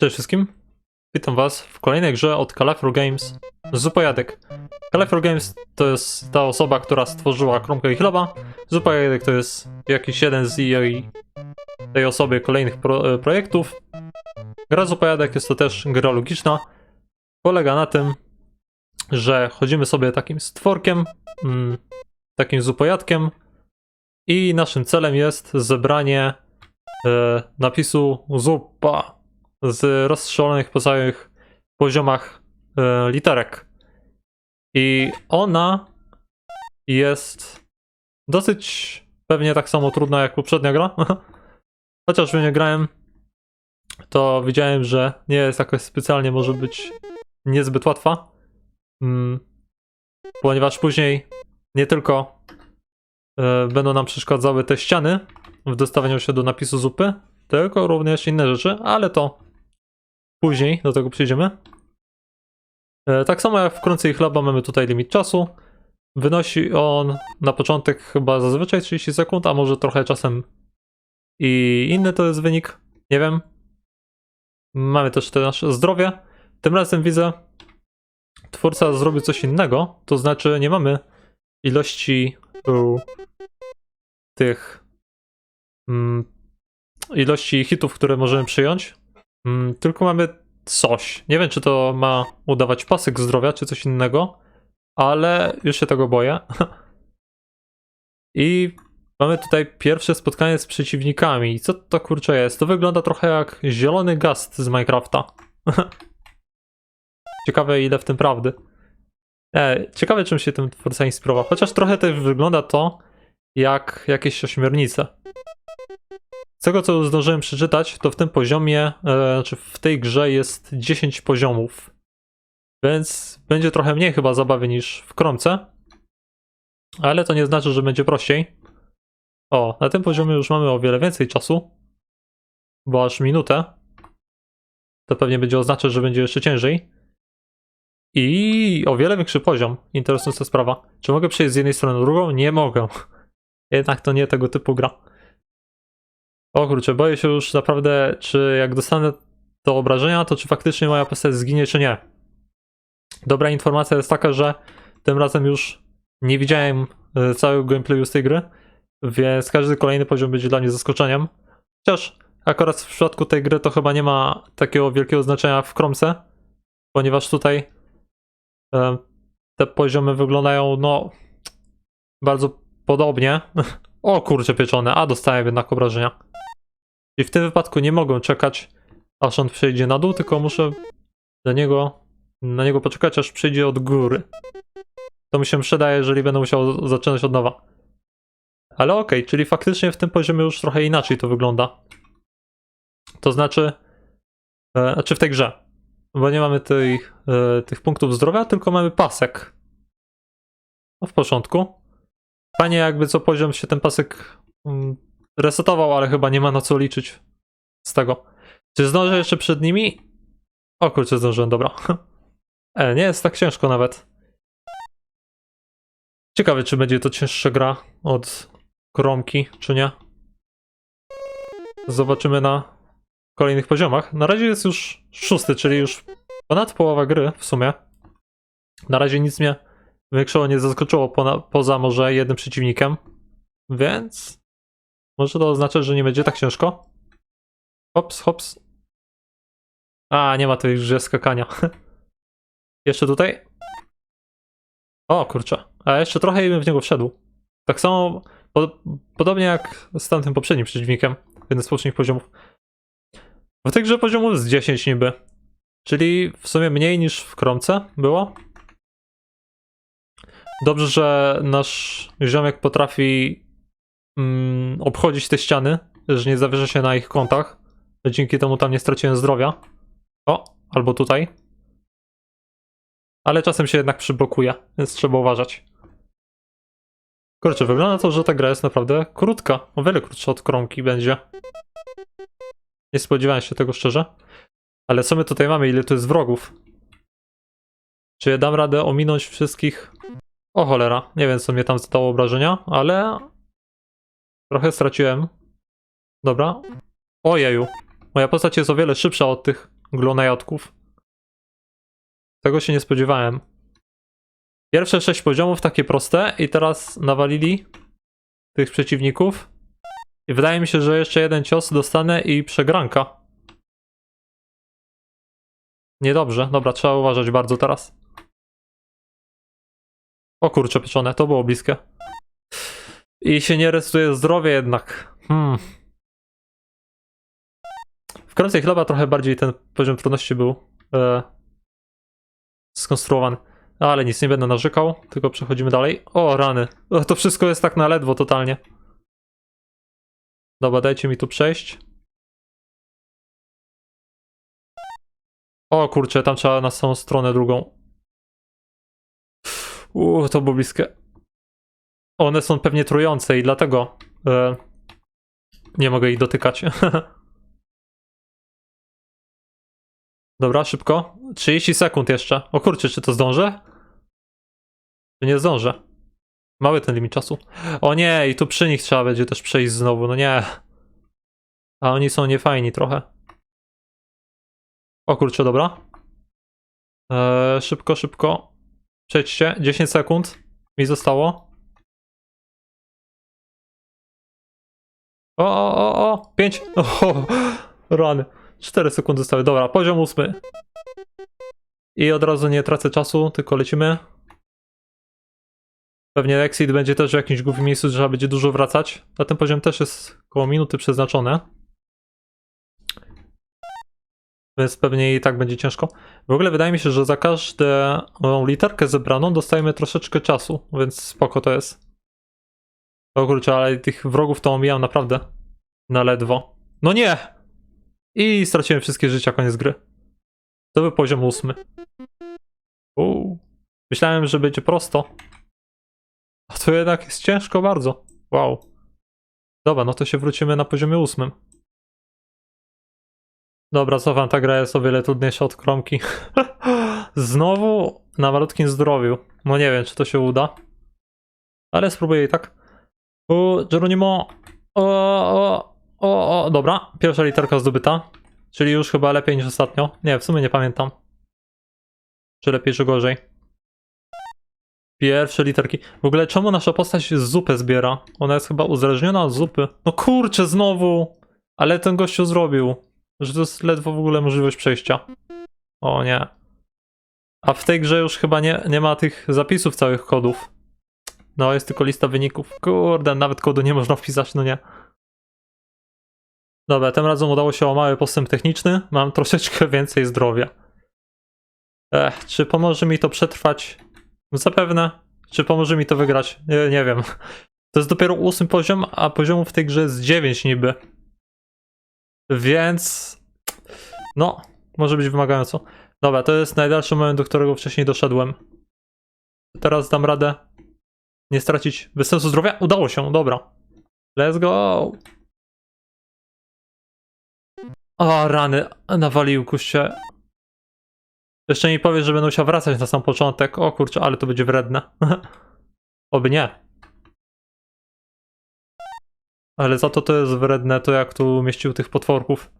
Cześć wszystkim. Witam was w kolejnej grze od Califor Games Zupojadek. Califor Games to jest ta osoba, która stworzyła Kromkę i Chleba. Zupojadek to jest jakiś jeden z jej, tej osoby kolejnych pro, e, projektów. Gra Zupojadek jest to też gra logiczna. Polega na tym, że chodzimy sobie takim stworkiem, mm, takim zupojadkiem i naszym celem jest zebranie e, napisu zupa z rozstrzelonych po całych poziomach e, literek. I ona jest dosyć pewnie tak samo trudna jak poprzednia gra. Chociaż w nie grałem, to widziałem, że nie jest jakoś specjalnie może być niezbyt łatwa. Mm, ponieważ później nie tylko e, będą nam przeszkadzały te ściany w dostawianiu się do napisu zupy, tylko również inne rzeczy, ale to później do tego przejdziemy. E, Tak samo jak w Krącej Chleba mamy tutaj limit czasu. Wynosi on na początek chyba zazwyczaj 30 sekund, a może trochę czasem i inny to jest wynik. Nie wiem. Mamy też te nasze zdrowie. Tym razem widzę, twórca zrobił coś innego, to znaczy nie mamy ilości tych mm, ilości hitów, które możemy przyjąć, mm, tylko mamy coś. Nie wiem, czy to ma udawać pasek zdrowia, czy coś innego, ale już się tego boję. I mamy tutaj pierwsze spotkanie z przeciwnikami. Co to kurczę jest? To wygląda trochę jak zielony gast z Minecrafta. Ciekawe, ile w tym prawdy. E, ciekawe, czym się tym twórca inspirował. Chociaż trochę też wygląda to jak jakieś ośmiornice. Z tego, co zdążyłem przeczytać, to w tym poziomie, e, znaczy w tej grze jest 10 poziomów. Więc będzie trochę mniej chyba zabawy niż w Kromce. Ale to nie znaczy, że będzie prościej. O, na tym poziomie już mamy o wiele więcej czasu. Bo aż minutę. To pewnie będzie oznaczać, że będzie jeszcze ciężej. I o wiele większy poziom. Interesująca sprawa. Czy mogę przejść z jednej strony na drugą? Nie mogę. Jednak to nie tego typu gra. O kurczę, boję się już naprawdę, czy jak dostanę do obrażenia, to czy faktycznie moja postać zginie, czy nie. Dobra informacja jest taka, że tym razem już nie widziałem e, całego gameplayu z tej gry, więc każdy kolejny poziom będzie dla mnie zaskoczeniem. Chociaż akurat w przypadku tej gry to chyba nie ma takiego wielkiego znaczenia w Kromce, ponieważ tutaj e, te poziomy wyglądają, no, bardzo podobnie. O kurczę pieczone, a dostałem jednak obrażenia. I w tym wypadku nie mogę czekać, aż on przejdzie na dół, tylko muszę do niego, na niego poczekać, aż przejdzie od góry. To mi się przyda, jeżeli będę musiał zaczynać od nowa. Ale okej, czyli faktycznie w tym poziomie już trochę inaczej to wygląda. To znaczy, e, znaczy w tej grze, bo nie mamy tej, e, tych punktów zdrowia, tylko mamy pasek. No w porządku. Fajnie jakby co poziom się ten pasek mm, resetował, ale chyba nie ma na co liczyć z tego. Czy zdążę jeszcze przed nimi? O kurczę, zdążyłem, dobra. E, nie jest tak ciężko nawet. Ciekawe, czy będzie to cięższa gra od Kromki, czy nie. Zobaczymy na kolejnych poziomach. Na razie jest już szósty, czyli już ponad połowa gry w sumie. Na razie nic mnie większego nie zaskoczyło poza może jednym przeciwnikiem. Więc może to oznacza, że nie będzie tak ciężko. Hops, hops. A, nie ma tej grze skakania. jeszcze tutaj? O, kurczę. A jeszcze trochę i bym w niego wszedł. Tak samo, po, podobnie jak z tamtym poprzednim przeciwnikiem. Jeden z poprzednich poziomów. W tej grze poziomów jest 10 niby. Czyli w sumie mniej niż w Kromce było. Dobrze, że nasz ziomek potrafi mm, obchodzić te ściany, że nie zawiesza się na ich kątach. Dzięki temu tam nie straciłem zdrowia. O, albo tutaj. Ale czasem się jednak przyblokuje, więc trzeba uważać. Kurczę, wygląda to, że ta gra jest naprawdę krótka. O wiele krótsza od kromki będzie. Nie spodziewałem się tego szczerze. Ale co my tutaj mamy? Ile tu jest wrogów? Czy ja dam radę ominąć wszystkich? O cholera, nie wiem co mnie tam zadało obrażenia, ale trochę straciłem. Dobra. Ojeju, moja postać jest o wiele szybsza od tych glonajodków. Tego się nie spodziewałem. Pierwsze sześć poziomów takie proste i teraz nawalili tych przeciwników. I wydaje mi się, że jeszcze jeden cios dostanę i przegranka. Niedobrze. Dobra, trzeba uważać bardzo teraz. O kurczę pieczone, to było bliskie. I się nie restuje zdrowie jednak. Hmm. W kręcej chleba trochę bardziej ten poziom trudności był e, skonstruowany. Ale nic, nie będę narzekał, tylko przechodzimy dalej. O, rany. O, to wszystko jest tak na ledwo totalnie. Dobra, dajcie mi tu przejść. O kurczę, tam trzeba na samą stronę drugą. Uuu, to było bliskie. One są pewnie trujące i dlatego e, nie mogę ich dotykać. Dobra, szybko. 30 sekund jeszcze. O kurczę, czy to zdążę? Czy nie zdążę? Mały ten limit czasu. O nie, i tu przy nich trzeba będzie też przejść znowu, no nie. A oni są niefajni trochę. O kurczę, dobra. Eee, szybko, szybko. Przejdźcie. 10 sekund mi zostało. O, o, o, o, 5. O, rany. 4 sekundy zostały. Dobra, poziom ósmy. I od razu nie tracę czasu, tylko lecimy. Pewnie Exit będzie też w jakimś głupim miejscu, trzeba będzie dużo wracać. Na ten poziom też jest koło minuty przeznaczone. Więc pewnie i tak będzie ciężko. W ogóle wydaje mi się, że za każdą literkę zebraną dostajemy troszeczkę czasu, więc spoko to jest. O kurczę, ale tych wrogów to omijam naprawdę na ledwo. No nie! I straciłem wszystkie życia, koniec gry. To był poziom ósmy. Uuu. Myślałem, że będzie prosto. A to jednak jest ciężko bardzo. Wow. Dobra, no to się wrócimy na poziomie ósmym. Dobra, co wam ta gra jest o wiele trudniejsza od kromki. Znowu na malutkim zdrowiu. No nie wiem, czy to się uda. Ale spróbuję i tak. O, Geronimo. O, o, o, o, dobra. Pierwsza literka zdobyta. Czyli już chyba lepiej niż ostatnio. Nie, w sumie nie pamiętam. Czy lepiej, czy gorzej. Pierwsze literki. W ogóle czemu nasza postać zupę zbiera? Ona jest chyba uzależniona od zupy. No kurczę, znowu! Ale ten gościu zrobił. Że to jest ledwo w ogóle możliwość przejścia. O nie. A w tej grze już chyba nie, nie ma tych zapisów całych kodów. No, jest tylko lista wyników. Kurde, nawet kodu nie można wpisać, no nie. Dobra, tym razem udało się o mały postęp techniczny. Mam troszeczkę więcej zdrowia. Ech, czy pomoże mi to przetrwać? Zapewne. Czy pomoże mi to wygrać? Nie, nie wiem. To jest dopiero ósmy poziom, a poziomów w tej grze jest 9 niby. Więc. No, może być wymagająco. Dobra, to jest najdalszy moment, do którego wcześniej doszedłem. Teraz dam radę nie stracić sensu zdrowia. Udało się, dobra. Let's go. O, rany, nawalił kuście. Jeszcze mi powie, że będę musiał wracać na sam początek. O kurczę, ale to będzie wredne. Oby nie. Ale za to to jest wredne, to jak tu mieścił tych potworków.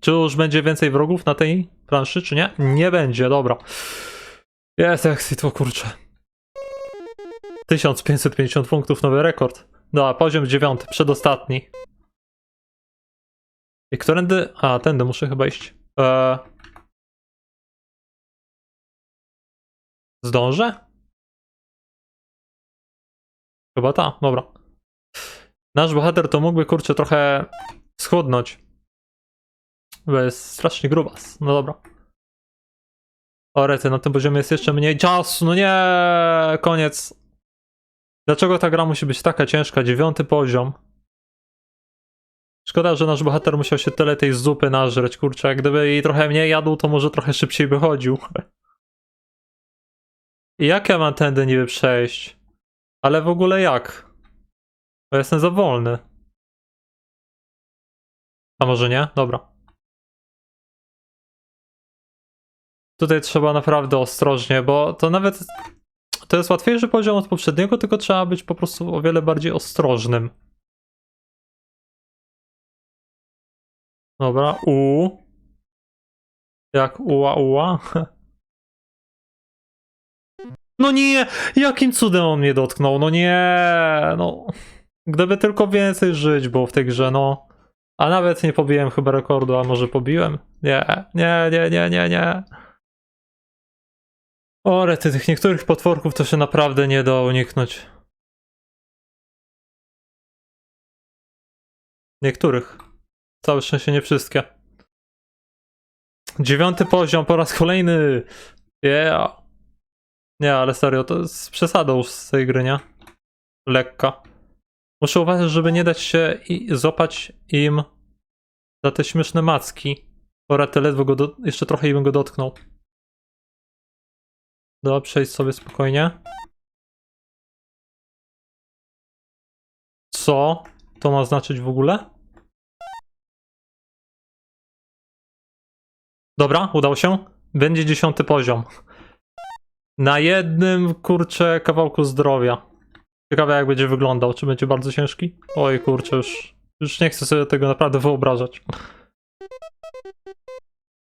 Czy już będzie więcej wrogów na tej planszy, czy nie? Nie będzie, dobra. Jest exit, o kurczę. 1550 punktów, nowy rekord. Dobra, poziom dziewiąty, przedostatni. I którędy? A, tędy muszę chyba iść. Eee... Zdążę? Chyba ta, dobra. Nasz bohater to mógłby, kurczę, trochę schudnąć. Bo jest strasznie grubas. No dobra. O rety, na tym poziomie jest jeszcze mniej czasu. No nie, koniec. Dlaczego ta gra musi być taka ciężka? Dziewiąty poziom. Szkoda, że nasz bohater musiał się tyle tej zupy nażreć, kurczę. Jak gdyby jej trochę mniej jadł, to może trochę szybciej by chodził. I jak ja mam tędy niby przejść? Ale w ogóle jak? Bo jestem za wolny. A może nie? Dobra. Tutaj trzeba naprawdę ostrożnie, bo to nawet. To jest łatwiejszy poziom od poprzedniego, tylko trzeba być po prostu o wiele bardziej ostrożnym. Dobra, U. Jak uła uła. No nie! Jakim cudem on mnie dotknął? No nie! No. Gdyby tylko więcej żyć było w tej grze, no. A nawet nie pobiłem chyba rekordu, a może pobiłem? Nie, nie, nie, nie, nie, nie. O, rety, tych niektórych potworków to się naprawdę nie da uniknąć. Niektórych. Całe szczęście nie wszystkie. Dziewiąty poziom po raz kolejny. Yeah. Nie, ale serio, to jest przesadą z tej gry, nie? Lekka. Muszę uważać, żeby nie dać się i złapać im za te śmieszne macki. Pora te ledwo go do... jeszcze trochę i bym go dotknął. Dobra, przejść sobie spokojnie. Co to ma znaczyć w ogóle? Dobra, udało się. Będzie dziesiąty poziom. Na jednym, kurczę, kawałku zdrowia. Ciekawe jak będzie wyglądał. Czy będzie bardzo ciężki? Oj, kurczę, już, już nie chcę sobie tego naprawdę wyobrażać.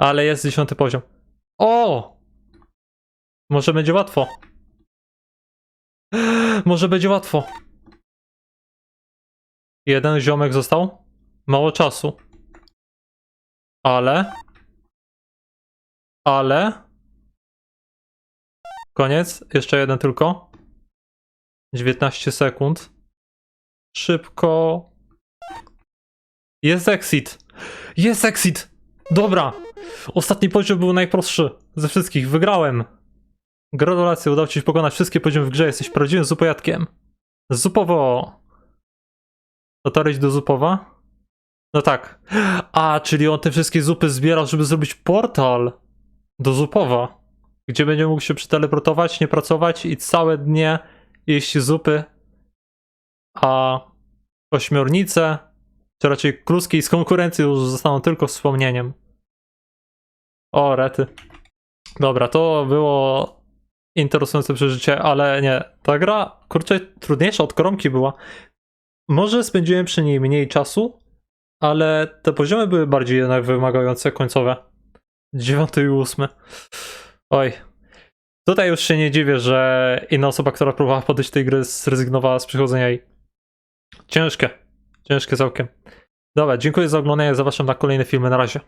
Ale jest dziesiąty poziom. O! Może będzie łatwo. Może będzie łatwo. Jeden ziomek został. Mało czasu. Ale. Ale. Koniec. Jeszcze jeden tylko. 19 sekund. Szybko. Jest exit. Jest exit. Dobra. Ostatni poziom był najprostszy ze wszystkich. Wygrałem. Gratulacje, udało ci się pokonać wszystkie poziomy w grze. Jesteś prawdziwym zupojadkiem. Zupowo. Dotarłeś do Zupowa? No tak. A, czyli on te wszystkie zupy zbierał, żeby zrobić portal do Zupowa, gdzie będzie mógł się przeteleportować, nie pracować i całe dnie jeść zupy, a ośmiornice, czy raczej kluski z konkurencji już zostaną tylko wspomnieniem. O, rety. Dobra, to było interesujące przeżycie, ale nie, ta gra, kurczę, trudniejsza od koronki była. Może spędziłem przy niej mniej czasu, ale te poziomy były bardziej jednak wymagające końcowe. Dziewiąty i ósmy. Oj. Tutaj już się nie dziwię, że inna osoba, która próbowała podejść tej gry, zrezygnowała z przychodzenia jej. Ciężkie. Ciężkie całkiem. Dobra, dziękuję za oglądanie. Zapraszam na kolejne filmy. Na razie.